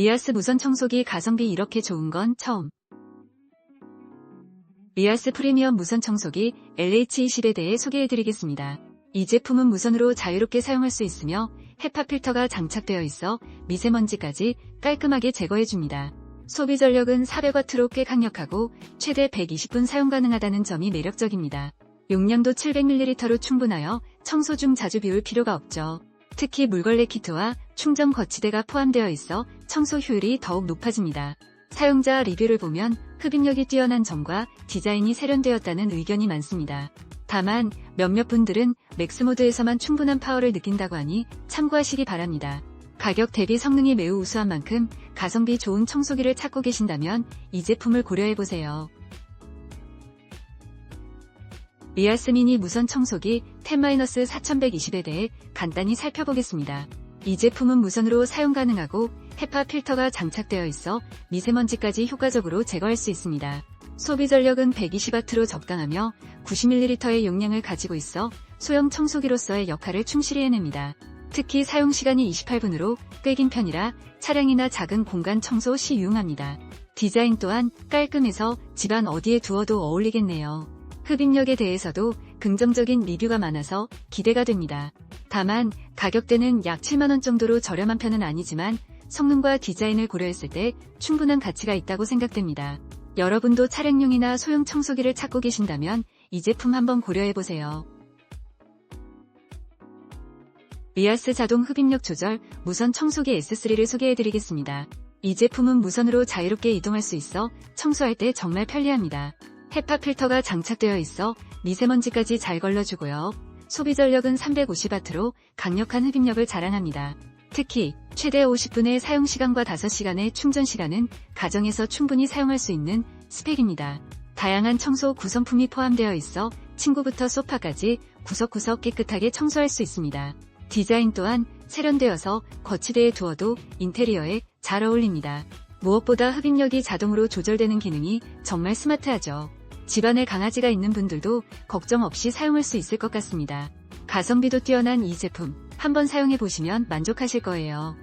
리아스 무선 청소기 가성비 이렇게 좋은 건 처음. 리아스 프리미엄 무선 청소기 LH20에 대해 소개해드리겠습니다. 이 제품은 무선으로 자유롭게 사용할 수 있으며 헤파 필터가 장착되어 있어 미세먼지까지 깔끔하게 제거해줍니다. 소비 전력은 400W로 꽤 강력하고 최대 120분 사용 가능하다는 점이 매력적입니다. 용량도 700ml로 충분하여 청소 중 자주 비울 필요가 없죠. 특히 물걸레 키트와 충전 거치대가 포함되어 있어 청소 효율이 더욱 높아집니다. 사용자 리뷰를 보면 흡입력이 뛰어난 점과 디자인이 세련되었다는 의견이 많습니다. 다만 몇몇 분들은 맥스 모드에서만 충분한 파워를 느낀다고 하니 참고하시기 바랍니다. 가격 대비 성능이 매우 우수한 만큼 가성비 좋은 청소기를 찾고 계신다면 이 제품을 고려해보세요. 리아스 미니 무선 청소기 10-4120에 대해 간단히 살펴보겠습니다. 이 제품은 무선으로 사용 가능하고 헤파 필터가 장착되어 있어 미세먼지까지 효과적으로 제거할 수 있습니다. 소비 전력은 120W로 적당하며 90ml의 용량을 가지고 있어 소형 청소기로서의 역할을 충실히 해냅니다. 특히 사용 시간이 28분으로 꽤 긴 편이라 차량이나 작은 공간 청소 시 유용합니다. 디자인 또한 깔끔해서 집안 어디에 두어도 어울리겠네요. 흡입력에 대해서도 긍정적인 리뷰가 많아서 기대가 됩니다. 다만 가격대는 약 7만원 정도로 저렴한 편은 아니지만 성능과 디자인을 고려했을 때 충분한 가치가 있다고 생각됩니다. 여러분도 차량용이나 소형 청소기를 찾고 계신다면 이 제품 한번 고려해보세요. 리아스 자동 흡입력 조절 무선 청소기 S3를 소개해드리겠습니다. 이 제품은 무선으로 자유롭게 이동할 수 있어 청소할 때 정말 편리합니다. 헤파 필터가 장착되어 있어 미세먼지까지 잘 걸러주고요. 소비 전력은 350W로 강력한 흡입력을 자랑합니다. 특히 최대 50분의 사용시간과 5시간의 충전시간은 가정에서 충분히 사용할 수 있는 스펙입니다. 다양한 청소 구성품이 포함되어 있어 침구부터 소파까지 구석구석 깨끗하게 청소할 수 있습니다. 디자인 또한 세련되어서 거치대에 두어도 인테리어에 잘 어울립니다. 무엇보다 흡입력이 자동으로 조절되는 기능이 정말 스마트하죠. 집안에 강아지가 있는 분들도 걱정 없이 사용할 수 있을 것 같습니다. 가성비도 뛰어난 이 제품 한번 사용해 보시면 만족하실 거예요.